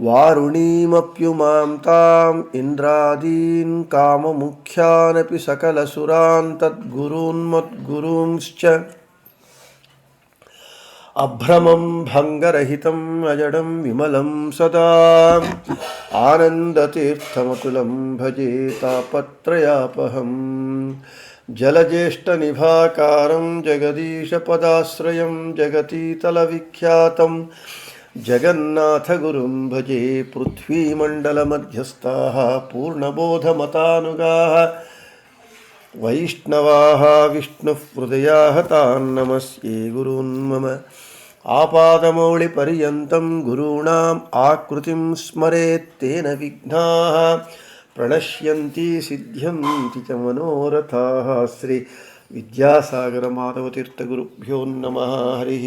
वारुणीमप्युमां ताम् इन्द्रादीन् काममुख्यानपि सकलसुरान् तद्गुरून्मद्गुरूंश्च अभ्रमं भङ्गरहितम् अजडं विमलं सदा। आनन्दतीर्थमतुलं भजे तापत्रयापहम् जलज्येष्ठनिभाकारं जगदीशपदाश्रयं जगतीतलविख्यातं। जगन्नाथगुरुं भजे पृथ्वीमण्डलमध्यस्थाः पूर्णबोधमतानुगाः वैष्णवाः विष्णुः हृदयाः तान् नमस्ये गुरून् मम आपादमौलिपर्यन्तं गुरूणाम् आकृतिं स्मरेत्तेन विघ्नाः प्रणश्यन्ति सिद्ध्यन्ति च मनोरथाः श्री विद्यासागरमाधवतीर्थगुरुभ्यो नमः हरिः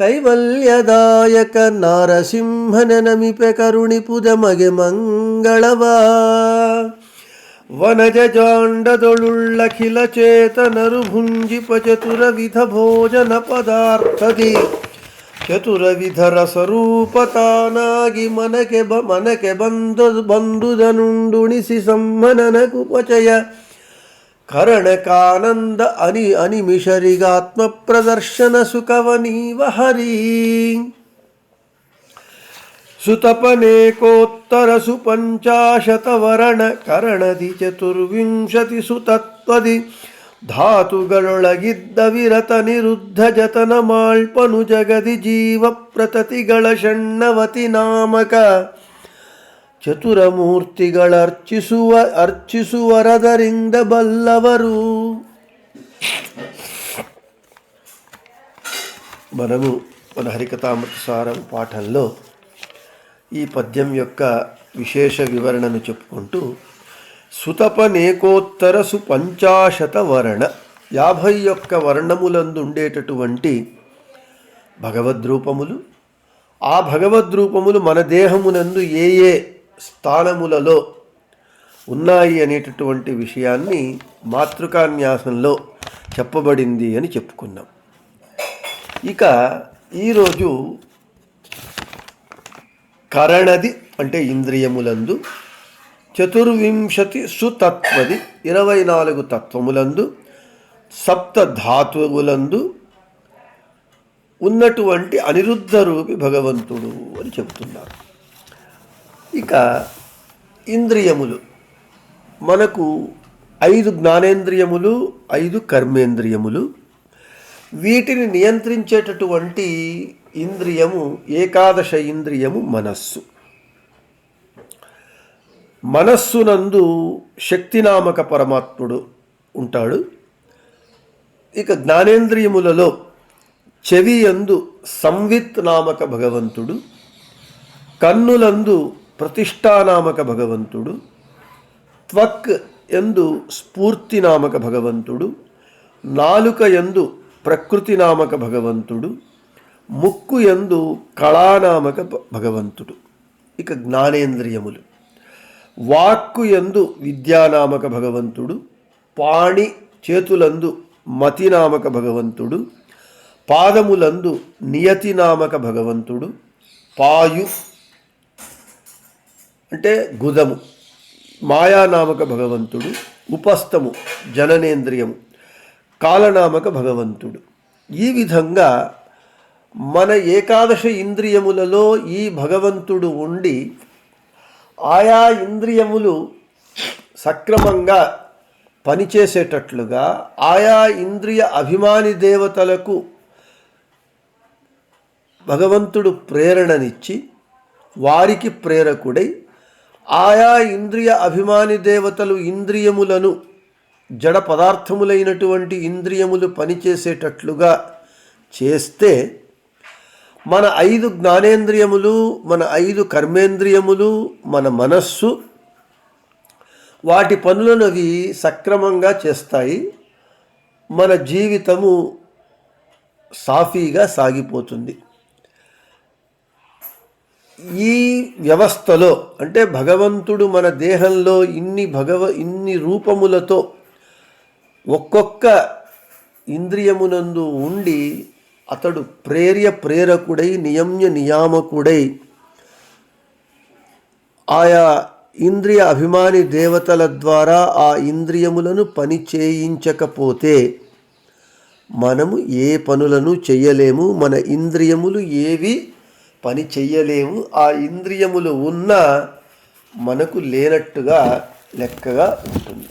ಕೈವಲ್ಯದಾಯಕ ನಾರಸಿಂಹನ ನಮಿಪೆ ಕರುಣಿಪುದ ಮಗೆ ಮಂಗಳವ ವನಜ ಜಾಂಡದೊಳುಳ್ಳಖಿಲ ಚೇತನರು ಭುಂಜಿಪ ಚತುರವಿಧ ಭೋಜನ ಪದಾರ್ಥದಿ ಚತುರವಿಧ ರಸರೂಪತಾನಾಗಿ ಮನಕೆ ಬ ಮನಕೆ ಬಂದು ಬಂದುದನುಂಡುಣಿಸಿ ಸಮ್ಮನನ ಕುಪಚಯ ಕರಣಕಾನಂದ ಅನಿ ಅನಿಮಿಷರಿಗಾತ್ಮ ಪ್ರದರ್ಶನ ಸುಖವ ಸುಖವನೀವ ಹರಿ. ಸುತಪನೇಕೋತ್ತರ ಸುಪಂಚಾಶತವರಣ ಕರಣದಿ ಚತುರ್ವಿಂಶತಿ ಸುತತ್ವದಿ ಧಾತುಗಳೊಳಗಿದ್ದ ವಿರತ ನಿರುದ್ಧ ಜತನ ಮಾಳ್ಪನು ಜಗದಿ ಜೀವ ಪ್ರತತಿಗಳ ಷಣ್ಣವತಿ ನಾಮಕ. ಚತುರಮೂರ್ತಿಗಳರ್ಚಿಸುವ ಅರ್ಚಿಸುವರದರಿಂದ ಬಲ್ಲವರು మనము మన హరికథామృతసారం పాఠంలో ఈ పద్యం యొక్క విశేష వివరణను చెప్పుకుంటూ సుతపనేకోత్తర సుపంచాశత వర్ణ యాభై యొక్క వర్ణములందు ఉండేటటువంటి భగవద్రూపములు ఆ భగవద్రూపములు మన దేహమునందు ఏ ఏ స్థానములలో ఉన్నాయి అనేటటువంటి విషయాన్ని మాతృకాన్యాసంలో చెప్పబడింది అని చెప్పుకున్నాం. ఇక ఈరోజు కరణది అంటే ఇంద్రియములందు చతుర్వింశతి సుతత్వది ఇరవై నాలుగు తత్వములందు సప్త ధాతువులందు ఉన్నటువంటి అనిరుద్ధ రూపి భగవంతుడు అని చెబుతున్నారు ఇక ఇంద్రియములు. మనకు ఐదు జ్ఞానేంద్రియములు ఐదు కర్మేంద్రియములు. వీటిని నియంత్రించేటటువంటి ఇంద్రియము ఏకాదశ ఇంద్రియము మనస్సు. మనస్సునందు శక్తినామక పరమాత్ముడు ఉంటాడు. ఇక జ్ఞానేంద్రియములలో చెవియందు సంవిత్ నామక భగవంతుడు. కన్నులందు ప్రతిష్టానామక భగవంతుడు త్వక్ ఎందు స్ఫూర్తినామక భగవంతుడు నాలుక ఎందు ప్రకృతి నామక భగవంతుడు ముక్కు ఎందు కళానామక భ- భగవంతుడు. ఇక జ్ఞానేంద్రియములు. వాక్కు ఎందు విద్యానామక భగవంతుడు పాణి చేతులందు మతినామక భగవంతుడు పాదములందు నియతినామక భగవంతుడు పాయు అంటే గుదము. మాయానామక భగవంతుడు ఉపస్థము జననేంద్రియము కాలనామక భగవంతుడు. ఈ విధంగా మన ఏకాదశ ఇంద్రియములలో ఈ భగవంతుడు ఉండి ఆయా ఇంద్రియములు సక్రమంగా పనిచేసేటట్లుగా ఆయా ఇంద్రియ అభిమాని దేవతలకు భగవంతుడు ప్రేరణనిచ్చి వారికి ప్రేరకుడై ఆయా ఇంద్రియ అభిమాని దేవతలు ఇంద్రియములను జడ పదార్థములైనటువంటి ఇంద్రియములు పనిచేసేటట్లుగా చేస్తే మన ఐదు జ్ఞానేంద్రియములు మన ఐదు కర్మేంద్రియములు మన మనస్సు వాటి పనులను అవి సక్రమంగా చేస్తాయి. మన జీవితము సాఫీగా సాగిపోతుంది. ఈ వ్యవస్థలో అంటే భగవంతుడు మన దేహంలో ఇన్ని భగవ ఇన్ని రూపములతో ఒక్కొక్క ఇంద్రియమునందు ఉండి అతడు ప్రేర్య ప్రేరకుడై నియమ్య నియామకుడై ఆయా ఇంద్రియ అభిమాని దేవతల ద్వారా ఆ ఇంద్రియములను పని చేయించకపోతే మనము ఏ పనులను చేయలేము. మన ఇంద్రియములు ఏవి పని చెయ్యలేవు. ఆ ఇంద్రియములు ఉన్నా మనకు లేనట్టుగా లెక్కగా ఉంటుంది.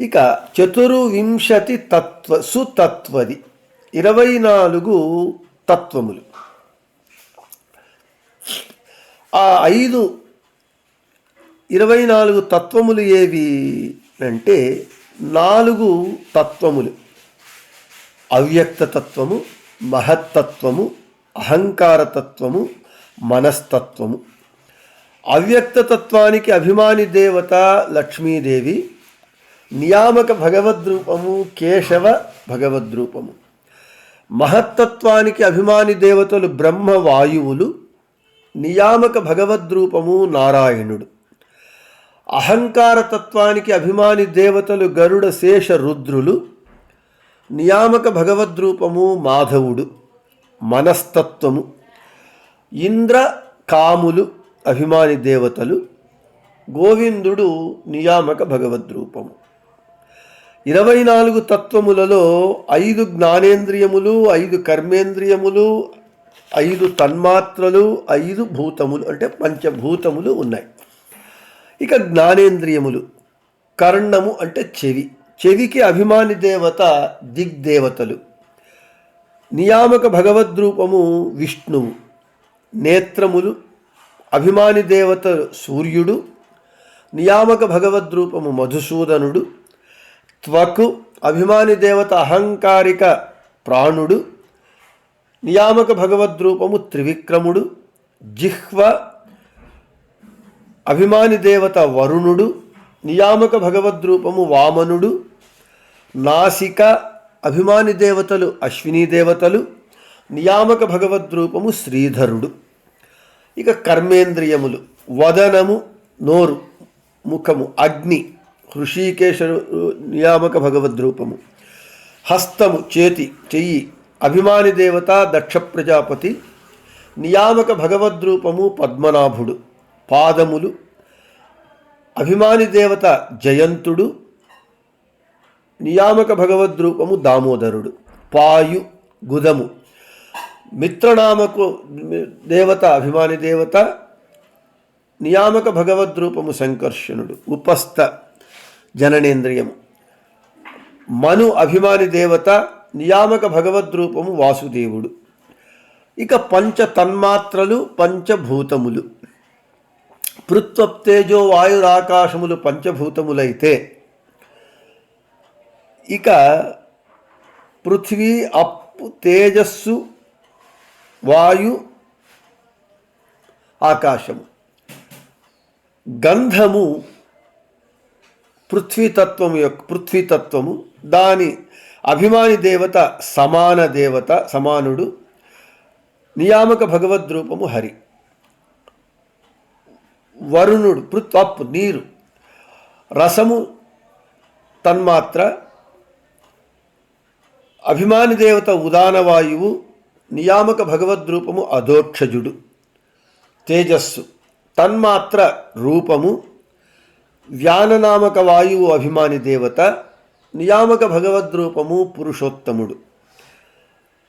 ఇక చతుర్వింశతి తత్వ సుతత్వది. ఇరవై నాలుగు తత్వములు. ఆ ఐదు ఇరవై నాలుగు తత్వములు ఏవి అంటే నాలుగు తత్వములు. అవ్యక్త తత్వము మహత్తత్వము అహంకారతత్వము మనస్తత్వము. అవ్యక్త తత్వానికి అభిమాని దేవత లక్ష్మీదేవి నియామక భగవద్రూపము కేశవ భగవద్రూపము. మహత్తత్వానికి అభిమాని దేవతలు బ్రహ్మ వాయువులు నియామక భగవద్రూపము నారాయణుడు. అహంకారతత్వానికి అభిమాని దేవతలు గరుడ శేష రుద్రులు నియామక భగవద్రూపము మాధవుడు. మనస్తత్వము. ఇంద్ర కాములు అభిమాని దేవతలు గోవిందుడు నియామక భగవద్రూపము ఇరవై నాలుగు తత్వములలో ఐదు జ్ఞానేంద్రియములు ఐదు కర్మేంద్రియములు ఐదు తన్మాత్రలు ఐదు భూతములు అంటే పంచభూతములు ఉన్నాయి. ఇక జ్ఞానేంద్రియములు. కర్ణము అంటే చెవి. చెవికి అభిమాని దేవత దిగ్దేవతలు. నియామక భగవద్రూపము విష్ణువు. నేత్రములు అభిమాని దేవత సూర్యుడు. నియామక భగవద్రూపము మధుసూదనుడు. త్వకు అభిమాని దేవత అహంకారిక ప్రాణుడు. నియామక భగవద్రూపము త్రివిక్రముడు. జిహ్వ అభిమాని దేవత వరుణుడు. నియామక భగవద్రూపము వామనుడు. నాసిక అభిమాని దేవతలు అశ్విని దేవతలు నియామక భగవద్రూపము శ్రీధరుడు. ఇక కర్మేంద్రియములు వదనము నోరు ముఖము అగ్ని హృషీకేశరు నియామక భగవద్రూపము హస్తము చేతి చెయ్యి అభిమాని దేవత దక్ష ప్రజాపతి నియామక భగవద్రూపము పద్మనాభుడు. పాదములు అభిమాని దేవత జయంతుడు నియామక భగవద్రూపము దామోదరుడు పాయు గుదము. మిత్రనామకు దేవత అభిమాని దేవత నియామక భగవద్రూపము సంకర్షణుడు ఉపస్థ జననేంద్రియము. మను అభిమాని దేవత నియామక భగవద్రూపము వాసుదేవుడు. ఇక పంచ తన్మాత్రలు పంచభూతములు. పృత్వప్తేజో వాయురాకాశములు పంచభూతములైతే ఇక పృథ్వీ అప్పు తేజస్సు వాయు ఆకాశము. గంధము పృథ్వీతత్వము యొక్క పృథ్వీతత్వము దాని అభిమాని దేవత సమాన దేవత సమానుడు నియామక భగవద్రూపము హరి. వరుణుడు పృథ్ అప్ నీరు. రసము తన్మాత్ర అభిమాని దేవత ఉదానవాయువు నియామక భగవద్రూపము అధోక్షజుడు. తేజస్సు తన్మాత్ర రూపము వ్యాననామక వాయువు అభిమాని దేవత నియామక భగవద్రూపము పురుషోత్తముడు.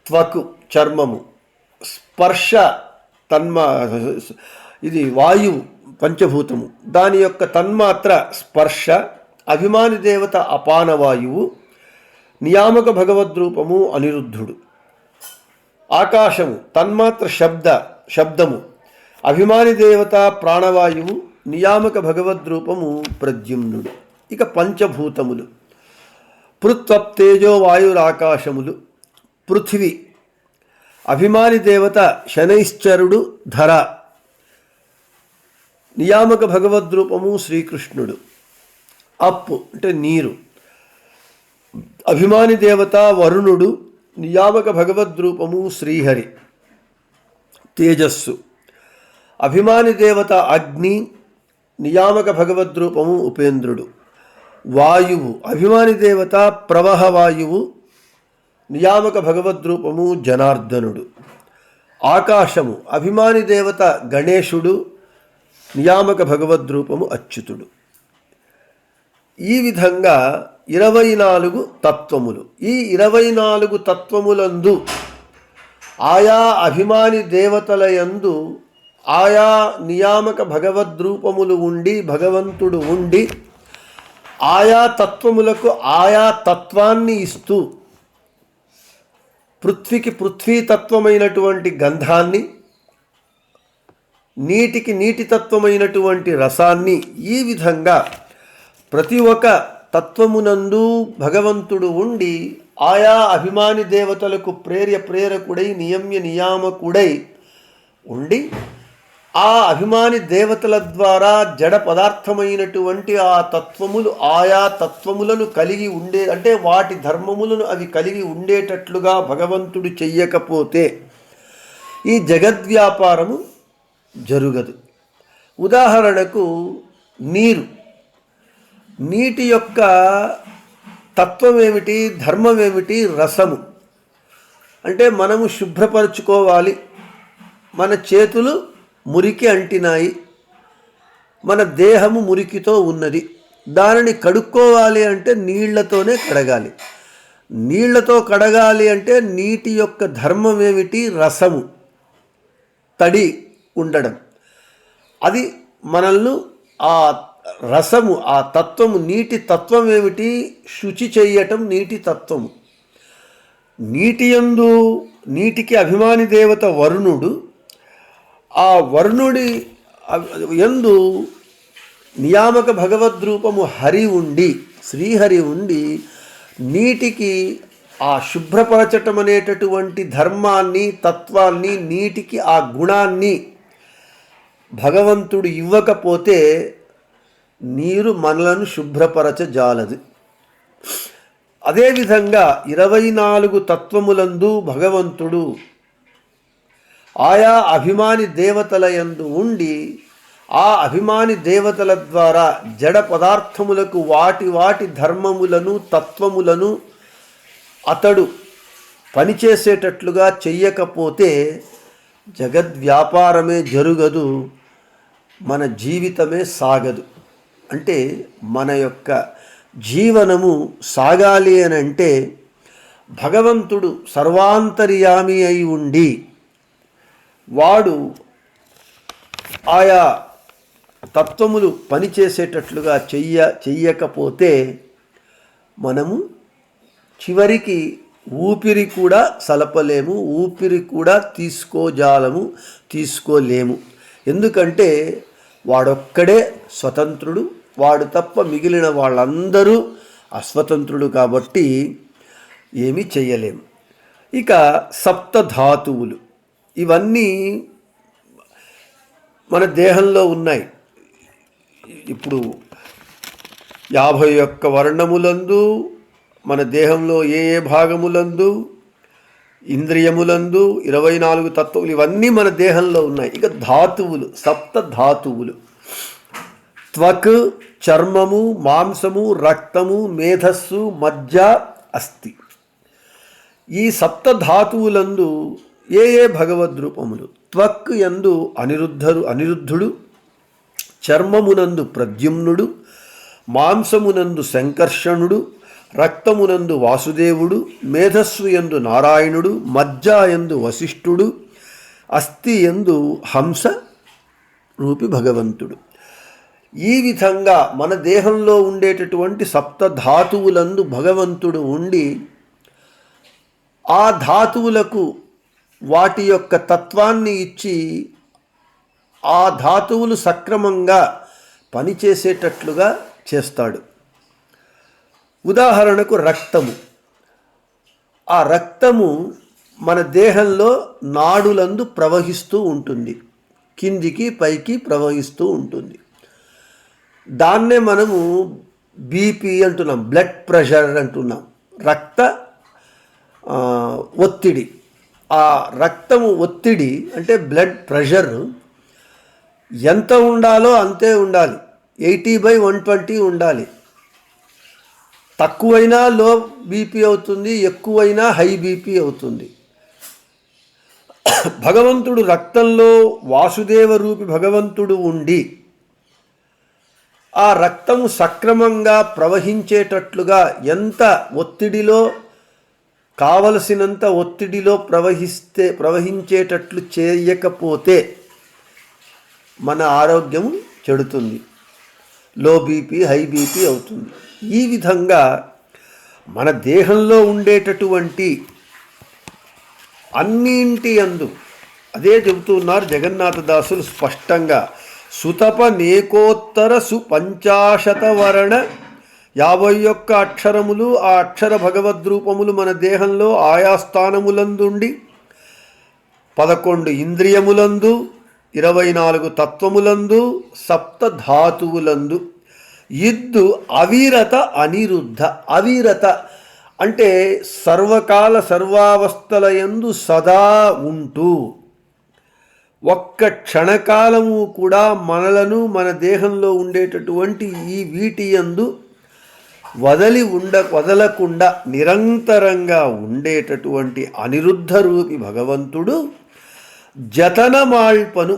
త్వకు చర్మము స్పర్శ తన్మ ఇది వాయువు పంచభూతము. దాని యొక్క తన్మాత్ర స్పర్శ అభిమాని దేవత అపానవాయువు నియామక భగవద్రూపము అనిరుద్ధుడు. ఆకాశము తన్మాత్ర శబ్ద శబ్దము. అభిమాని దేవత ప్రాణవాయువు నియామక భగవద్రూపము ప్రద్యుమ్నుడు. ఇక పంచభూతములు. పృథ్వప్తేజో వాయురాకాశములు. పృథివి. అభిమాని దేవత శనైశ్చరుడు ధర. నియామక భగవద్రూపము శ్రీకృష్ణుడు. అప్పు అంటే నీరు. అభిమాని దేవత వరుణుడు నియామక భగవద్రూపము శ్రీహరి. తేజస్సు. అభిమాని దేవత అగ్ని నియామక భగవద్రూపము ఉపేంద్రుడు. వాయువు. అభిమాని దేవత ప్రవహ వాయువు నియామక భగవద్రూపము జనార్దనుడు. ఆకాశము. అభిమాని దేవత గణేశుడు నియామక భగవద్రూపము అచ్యుతుడు. ఈ విధంగా ఇరవై నాలుగు తత్వములు. ఈ ఇరవై నాలుగు తత్వములందు ఆయా అభిమాని దేవతల యందు ఆయా నియామక భగవద్రూపములు ఉండి భగవంతుడు ఉండి ఆయా తత్వములకు ఆయా తత్వాన్ని ఇస్తూ పృథ్వీకి పృథ్వీతత్వమైనటువంటి గంధాన్ని నీటికి నీటి తత్వమైనటువంటి రసాన్ని ఈ విధంగా ప్రతి ఒక్క తత్వమునందు భగవంతుడు ఉండి ఆయా అభిమాని దేవతలకు ప్రేర్య ప్రేరకుడై నియమ్య నియామకుడై ఉండి ఆ అభిమాని దేవతల ద్వారా జడ పదార్థమైనటువంటి ఆ తత్వములు ఆయా తత్వములను కలిగి ఉండే అంటే వాటి ధర్మములను అవి కలిగి ఉండేటట్లుగా భగవంతుడు చెయ్యకపోతే ఈ జగద్వ్యాపారము జరుగదు. ఉదాహరణకు నీరు. నీటి యొక్క తత్వం ఏమిటి ధర్మం ఏమిటి రసము. అంటే మనము శుభ్రపరచుకోవాలి. మన చేతులు మురికి అంటినాయి. మన దేహము మురికితో ఉన్నది. దానిని కడుక్కోవాలి అంటే నీళ్ళతోనే కడగాలి. నీళ్ళతో కడగాలి అంటే నీటి యొక్క ధర్మం ఏమిటి రసము. తడి ఉండడం. అది మనల్ని ఆ రసము ఆ తత్వము నీటి తత్వం ఏమిటి శుచి చెయ్యటం నీటి తత్వము. నీటి యందు నీటికి అభిమాని దేవత వరుణుడు. ఆ వరుణుడి యందు నియామక భగవద్రూపము హరి ఉండి శ్రీహరి ఉండి నీటికి ఆ శుభ్రపరచటం అనేటటువంటి ధర్మాన్ని తత్వాన్ని నీటికి ఆ గుణాన్ని భగవంతుడు ఇవ్వకపోతే నీరు మనలను శుభ్రపరచజాలదు అదేవిధంగా ఇరవై నాలుగు తత్వములందు భగవంతుడు ఆయా అభిమాని దేవతల యందు ఉండి ఆ అభిమాని దేవతల ద్వారా జడ పదార్థములకు వాటి వాటి ధర్మములను తత్వములను అతడు పనిచేసేటట్లుగా చెయ్యకపోతే జగద్వ్యాపారమే జరుగదు మన జీవితమే సాగదు. అంటే మన యొక్క జీవనము సాగాలి అని అంటే భగవంతుడు సర్వాంతర్యామి అయి ఉండి వాడు ఆయా తత్వములు పనిచేసేటట్లుగా చెయ్య చెయ్యకపోతే మనము చివరికి ఊపిరి కూడా సలపలేము ఊపిరి కూడా తీసుకోజాలము తీసుకోలేము. ఎందుకంటే వాడొక్కడే స్వతంత్రుడు వాడు తప్ప మిగిలిన వాళ్ళందరూ అస్వతంత్రుడు కాబట్టి ఏమీ చేయలేము ఇక సప్తధాతువులు ఇవన్నీ మన దేహంలో ఉన్నాయి. ఇప్పుడు యాభై ఒక్క వర్ణములందు మన దేహంలో ఏ ఏ భాగములందు ఇంద్రియములందు ఇరవై నాలుగు తత్వములు ఇవన్నీ మన దేహంలో ఉన్నాయి. ఇక ధాతువులు సప్త ధాతువులు. త్వక్ చర్మము మాంసము రక్తము మేధస్సు మజ్జ అస్థి ఈ సప్త ధాతువులందు ఏ ఏ భగవద్రూపములు? త్వక్ యందు అనిరుద్ధరు అనిరుద్ధుడు చర్మమునందు ప్రద్యుమ్నుడు మాంసమునందు సంకర్షణుడు రక్తమునందు వాసుదేవుడు మేధస్సు యందు నారాయణుడు మజ్జ ఎందు వశిష్ఠుడు అస్థి యందు హంస రూపి భగవంతుడు. ఈ విధంగా మన దేహంలో ఉండేటటువంటి సప్త ధాతువులందు భగవంతుడు ఉండి ఆ ధాతువులకు వాటి యొక్క తత్వాన్ని ఇచ్చి ఆ ధాతువులు సక్రమంగా పనిచేసేటట్లుగా చేస్తాడు. ఉదాహరణకు రక్తము. ఆ రక్తము మన దేహంలో నాడులందు ప్రవహిస్తూ ఉంటుంది. కిందికి పైకి ప్రవహిస్తూ ఉంటుంది. దాన్నే మనము బీపీ అంటున్నాం బ్లడ్ ప్రెషర్ అంటున్నాం. రక్త ఒత్తిడి. ఆ రక్తము ఒత్తిడి అంటే బ్లడ్ ప్రెషర్ ఎంత ఉండాలో అంతే ఉండాలి. ఎయిటీ బై వన్ ట్వంటీ ఉండాలి. తక్కువైనా లో బీపీ అవుతుంది ఎక్కువైనా హై బీపీ అవుతుంది. భగవంతుడు రక్తంలో వాసుదేవ రూపి భగవంతుడు ఉండి ఆ రక్తము సక్రమంగా ప్రవహించేటట్లుగా ఎంత ఒత్తిడిలో కావలసినంత ఒత్తిడిలో ప్రవహిస్తే ప్రవహించేటట్లు చేయకపోతే మన ఆరోగ్యం చెడుతుంది. లో బీపీ హై బీపీ అవుతుంది. ఈ విధంగా మన దేహంలో ఉండేటటువంటి అన్నింటి అందు అదే చెబుతున్నారు జగన్నాథదాసులు స్పష్టంగా సుతపనేకోత్తర సుపంచాశతవరణ యాభై ఒక్క అక్షరములు ఆ అక్షర భగవద్రూపములు మన దేహంలో ఆయా స్థానములందుండి పదకొండు ఇంద్రియములందు ఇరవై నాలుగు తత్వములందు సప్త ధాతువులందు. ఇద్దు అవిరత అనిరుద్ధ. అవిరత అంటే సర్వకాల సర్వావస్థల ఎందు సదా ఉంటూ. ఒక్క క్షణకాలము కూడా మనలను మన దేహంలో ఉండేటటువంటి ఈ వీటి యందు వదలి ఉండ వదలకుండా నిరంతరంగా ఉండేటటువంటి అనిరుద్ధ రూపి భగవంతుడు జతనమాల్పను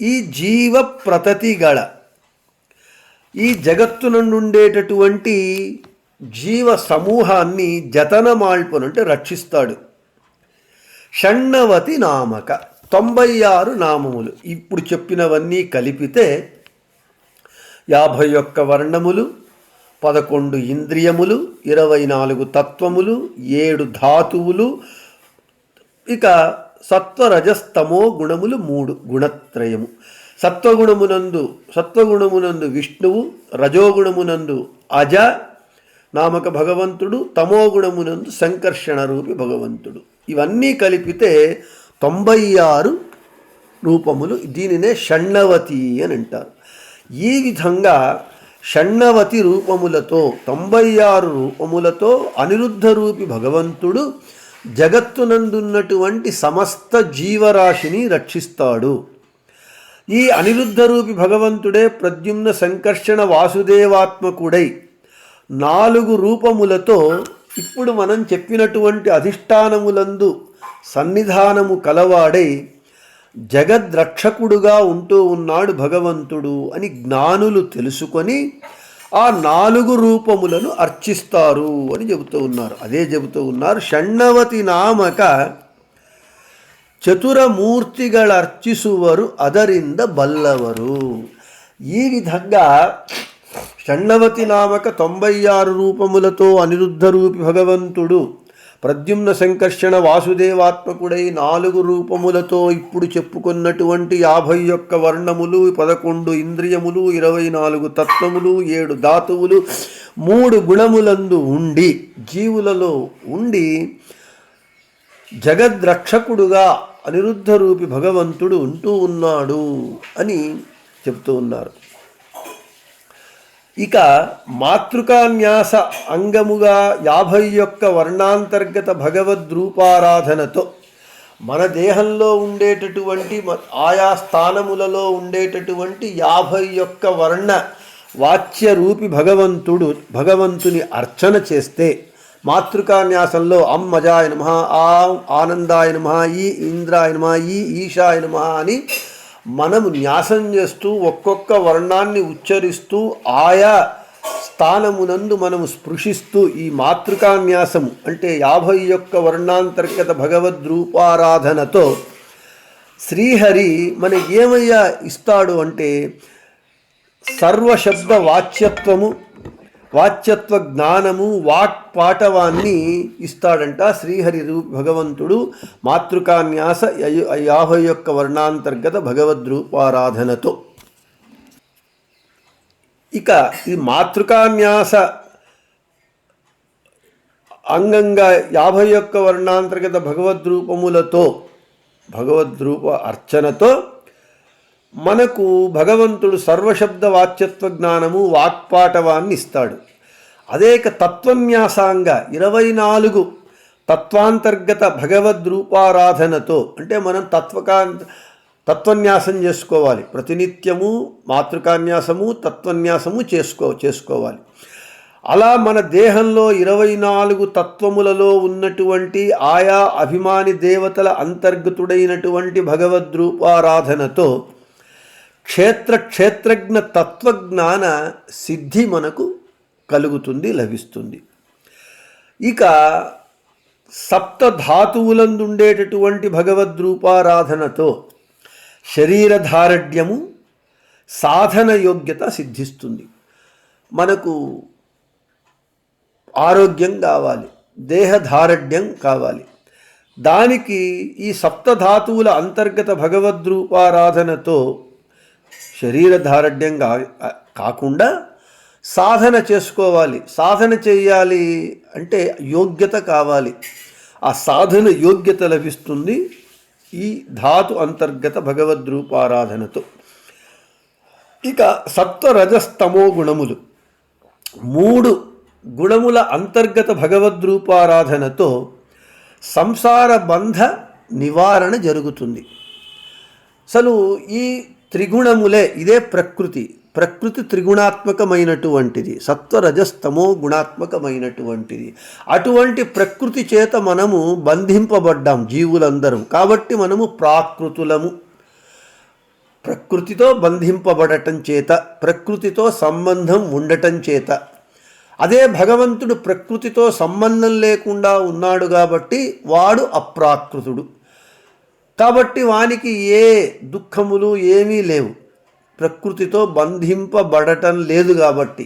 ఈ జీవ ప్రతతిగళ ఈ జగత్తునండుండేటటువంటి జీవ సమూహాన్ని జతనమాల్పను అంటే రక్షిస్తాడు. షణ్ణవతి నామక. తొంభై ఆరు నామములు. ఇప్పుడు చెప్పినవన్నీ కలిపితే యాభై ఒక్క వర్ణములు పదకొండు ఇంద్రియములు ఇరవై నాలుగు తత్వములు ఏడు ధాతువులు ఇక సత్వరజస్తమో గుణములు మూడు గుణత్రయము. సత్వగుణమునందు సత్వగుణమునందు విష్ణువు రజోగుణమునందు అజ నామక భగవంతుడు తమోగుణమునందు సంకర్షణ రూపి భగవంతుడు. ఇవన్నీ కలిపితే తొంభై ఆరు రూపములు దీనినే షణ్ణవతి అని అంటారు. ఈ విధంగా షణ్ణవతి రూపములతో తొంభై ఆరు రూపములతో అనిరుద్ధ రూపి భగవంతుడు జగత్తునందున్నటువంటి సమస్త జీవరాశిని రక్షిస్తాడు. ఈ అనిరుద్ధ రూపి భగవంతుడే ప్రద్యుమ్న సంకర్షణ వాసుదేవాత్మకుడై నాలుగు రూపములతో ఇప్పుడు మనం చెప్పినటువంటి అధిష్టానములందు సన్నిధానము కలవాడై జగద్రక్షకుడుగా ఉంటూ ఉన్నాడు భగవంతుడు అని జ్ఞానులు తెలుసుకొని ఆ నాలుగు రూపములను అర్చిస్తారు అని చెబుతూ ఉన్నారు. అదే చెబుతూ ఉన్నారు. షణ్ణవతి నామక చతురమూర్తిగళర్చిసువరు అదరింద బల్లవరు. ఈ విధంగా షణ్ణవతి నామక తొంభై ఆరు రూపములతో అనిరుద్ధ రూపి భగవంతుడు. ప్రద్యుమ్న సంకర్షణ వాసుదేవాత్మకుడై నాలుగు రూపములతో ఇప్పుడు చెప్పుకున్నటువంటి యాభై ఒక్క వర్ణములు పదకొండు ఇంద్రియములు ఇరవై నాలుగు తత్వములు ఏడు ధాతువులు మూడు గుణములందు ఉండి జీవులలో ఉండి జగద్రక్షకుడుగా అనిరుద్ధ రూపి భగవంతుడు ఉంటూ ఉన్నాడు అని చెప్తూ ఉన్నారు. ఇక మాతృకాన్యాస అంగముగా యాభై యొక్క వర్ణాంతర్గత భగవద్రూపారాధనతో మన దేహంలో ఉండేటటువంటి మ- ఆయా స్థానములలో ఉండేటటువంటి యాభై యొక్క వర్ణ వాచ్య రూపి భగవంతుడు భగవంతుని అర్చన చేస్తే మాతృకాన్యాసంలో అమ్మజాయ నమ ఆ ఆనందాయ నమ ఈ ఇంద్రాయ నమ ఈ ఈశాయ నమ అని మనము న్యాసం చేస్తూ ఒక్కొక్క వర్ణాన్ని ఉచ్చరిస్తూ ఆయా స్థానమునందు మనము స్పృశిస్తూ ఈ మాతృకాన్యాసము అంటే యాభై యొక్క వర్ణాంతర్గత భగవద్రూపారాధనతో శ్రీహరి మనకి ఏమయ్యా ఇస్తాడు అంటే సర్వశబ్ద వాచ్యత్వము వాచ్యత్వ జ్ఞానము వాక్ పాటవాన్ని ఇస్తాడంట శ్రీహరి రూ భగవంతుడు మాతృకాన్యాస యాభై యొక్క వర్ణాంతర్గత భగవద్రూపారాధనతో ఇక ఈ మాతృకాన్యాస అంగంగా యాభై యొక్క వర్ణాంతర్గత భగవద్రూపములతో భగవద్రూప అర్చనతో మనకు భగవంతుడు సర్వశబ్ద వాచ్యత్వ జ్ఞానము వాక్పాటవాన్ని ఇస్తాడు. అదేక తత్వన్యాసంగా తత్వన్యాసాంగ ఇరవై నాలుగు తత్వాంతర్గత భగవద్రూపారాధనతో అంటే మనం తత్వకా తత్వన్యాసం చేసుకోవాలి. ప్రతినిత్యము మాతృకాన్యాసము తత్వన్యాసము చేసుకో చేసుకోవాలి. అలా మన దేహంలో ఇరవై నాలుగు తత్వములలో ఉన్నటువంటి ఆయా అభిమాని దేవతల అంతర్గతుడైనటువంటి భగవద్రూపారాధనతో క్షేత్ర క్షేత్రజ్ఞ తత్వజ్ఞాన సిద్ధి మనకు కలుగుతుంది లభిస్తుంది. ఇక సప్త ధాతువులందుండేటటువంటి భగవద్రూపారాధనతో శరీరధారఢ్యము సాధన యోగ్యత సిద్ధిస్తుంది. మనకు ఆరోగ్యం కావాలి దేహధారఢ్యం కావాలి. దానికి ఈ సప్తధాతువుల అంతర్గత భగవద్రూపారాధనతో శరీరధారఢ్యంగా కాకుండా సాధన చేసుకోవాలి. సాధన చేయాలి అంటే యోగ్యత కావాలి. ఆ సాధన యోగ్యత లభిస్తుంది ఈ ధాతు అంతర్గత భగవద్రూపారాధనతో. ఇక సత్వరజస్తమో గుణములు. మూడు గుణముల అంతర్గత భగవద్రూపారాధనతో సంసార బంధ నివారణ జరుగుతుంది. అసలు ఈ త్రిగుణములే ఇదే ప్రకృతి. ప్రకృతి త్రిగుణాత్మకమైనటువంటిది. సత్వరజస్తమో గుణాత్మకమైనటువంటిది. అటువంటి ప్రకృతి చేత మనము బంధింపబడ్డాం జీవులందరం. కాబట్టి మనము ప్రాకృతులము. ప్రకృతితో బంధింపబడటం చేత ప్రకృతితో సంబంధం ఉండటం చేత. అదే భగవంతుడు ప్రకృతితో సంబంధం లేకుండా ఉన్నాడు కాబట్టి వాడు అప్రాకృతుడు. కాబట్టి వానికి ఏ దుఃఖములు ఏమీ లేవు. ప్రకృతితో బంధింపబడటం లేదు కాబట్టి.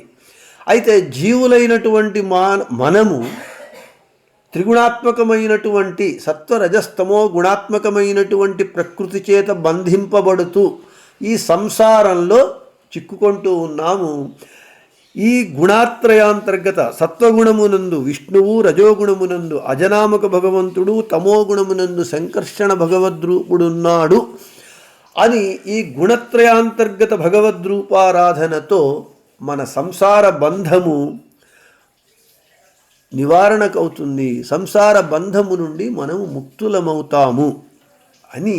అయితే జీవులైనటువంటి మా మనము త్రిగుణాత్మకమైనటువంటి సత్వరజస్తమో గుణాత్మకమైనటువంటి ప్రకృతి చేత బంధింపబడుతూ ఈ సంసారంలో చిక్కుకుంటూ ఉన్నాము. ఈ గుణాత్రయాంతర్గత సత్వగుణమునందు విష్ణువు రజోగుణమునందు అజనామక భగవంతుడు తమోగుణమునందు సంకర్షణ భగవద్రూపుడున్నాడు అని ఈ గుణత్రయాంతర్గత భగవద్రూపారాధనతో మన సంసార బంధము నివారణకు అవుతుంది సంసార బంధము నుండి మనము ముక్తులమవుతాము అని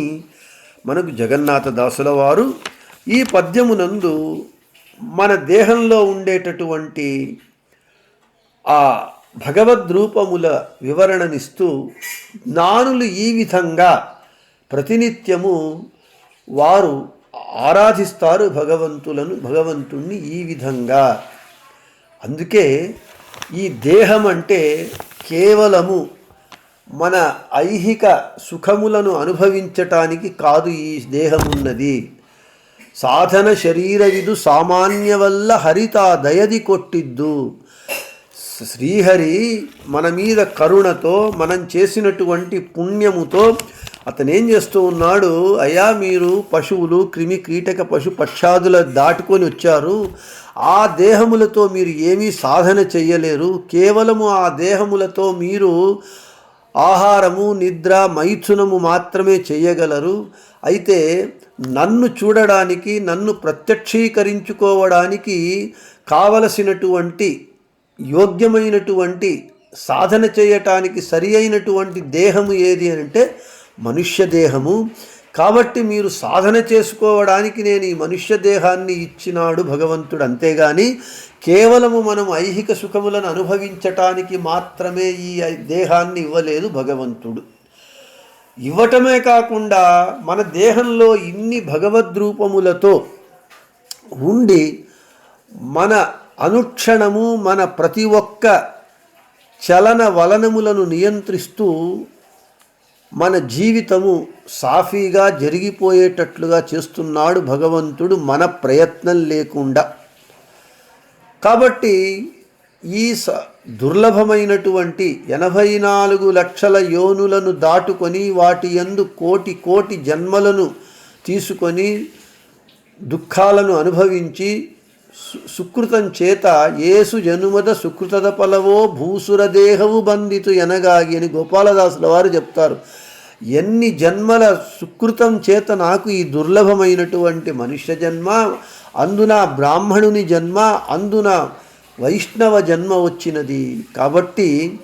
మనకు జగన్నాథ దాసుల వారు ఈ పద్యమునందు మన దేహంలో ఉండేటటువంటి ఆ భగవద్రూపముల వివరణనిస్తూ జ్ఞానులు ఈ విధంగా ప్రతినిత్యము వారు ఆరాధిస్తారు భగవంతులను భగవంతుణ్ణి ఈ విధంగా. అందుకే ఈ దేహం అంటే కేవలము మన ఐహిక సుఖములను అనుభవించటానికి కాదు ఈ దేహం ఉన్నది సాధన శరీరవిదు సామాన్య వల్ల హరిత దయది కొట్టిద్దు. శ్రీహరి మన మీద కరుణతో మనం చేసినటువంటి పుణ్యముతో అతనేం చేస్తూ ఉన్నాడు అయ్యా మీరు పశువులు క్రిమి కీటక పశు పక్షాదుల దాటుకొని వచ్చారు. ఆ దేహములతో మీరు ఏమీ సాధన చెయ్యలేరు. కేవలము ఆ దేహములతో మీరు ఆహారము నిద్ర మైథునము మాత్రమే చేయగలరు అయితే నన్ను చూడడానికి నన్ను ప్రత్యక్షీకరించుకోవడానికి కావలసినటువంటి యోగ్యమైనటువంటి సాధన చేయటానికి సరి అయినటువంటి దేహము ఏది అని అంటే మనుష్య దేహము. కాబట్టి మీరు సాధన చేసుకోవడానికి నేను ఈ మనుష్య దేహాన్ని ఇచ్చినాడు భగవంతుడు. అంతేగాని కేవలము మనం ఐహిక సుఖములను అనుభవించటానికి మాత్రమే ఈ దేహాన్ని ఇవ్వలేదు భగవంతుడు. ఇవ్వటమే కాకుండా మన దేహంలో ఇన్ని భగవద్రూపములతో ఉండి మన అనుక్షణము మన ప్రతి ఒక్క చలన వలనములను నియంత్రిస్తూ మన జీవితము సాఫీగా జరిగిపోయేటట్లుగా చేస్తున్నాడు భగవంతుడు మన ప్రయత్నం లేకుండా. కాబట్టి ఈ స దుర్లభమైనటువంటి ఎనభై నాలుగు లక్షల యోనులను దాటుకొని వాటి యందు కోటి కోటి జన్మలను తీసుకొని దుఃఖాలను అనుభవించి సు- సుకృతం చేత ఏసు జనుమద సుకృతద పలవో భూసురదేహవు బంధితు ఎనగాగి అని గోపాలదాసుల వారు చెప్తారు. ఎన్ని జన్మల సుకృతం చేత నాకు ఈ దుర్లభమైనటువంటి మనుష్య జన్మ అందున బ్రాహ్మణుని జన్మ అందున వైష్ణవ జన్మ వచ్చినది. కాబట్టి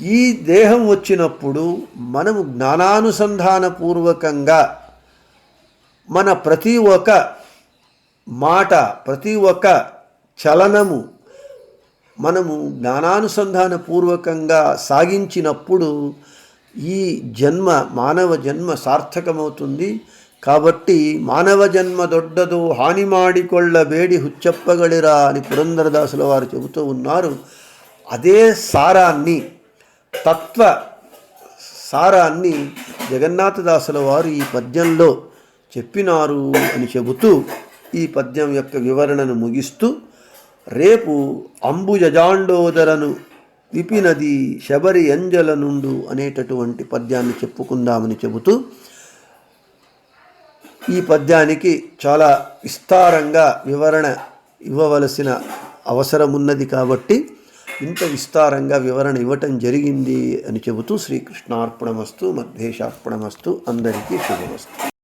ఈ దేహం వచ్చినప్పుడు మనము జ్ఞానానుసంధానపూర్వకంగా మన ప్రతి ఒక్క మాట ప్రతి ఒక్క చలనము మనము జ్ఞానానుసంధానపూర్వకంగా సాగించినప్పుడు ఈ జన్మ మానవ జన్మ సార్థకమవుతుంది. కాబట్టి మానవ జన్మ దొడ్డదు హాని మాడికొళ్ళబేడి హుచ్చప్పగలిరా అని పురంధరదాసుల వారు చెబుతూ ఉన్నారు. అదే సారాన్ని తత్వ సారాన్ని జగన్నాథదాసుల వారు ఈ పద్యంలో చెప్పినారు అని చెబుతూ ఈ పద్యం యొక్క వివరణను ముగిస్తూ రేపు అంబుజజాండోదరను విపినది శబరి ఎంజల నుండు అనేటటువంటి పద్యాన్ని చెప్పుకుందామని చెబుతూ ఈ పద్యానికి చాలా విస్తారంగా వివరణ ఇవ్వవలసిన అవసరం ఉన్నది కాబట్టి ఇంత విస్తారంగా వివరణ ఇవ్వటం జరిగింది అని చెబుతూ శ్రీకృష్ణార్పణమస్తు మధ్యేషార్పణమస్తు అందరికీ శుభమస్తు.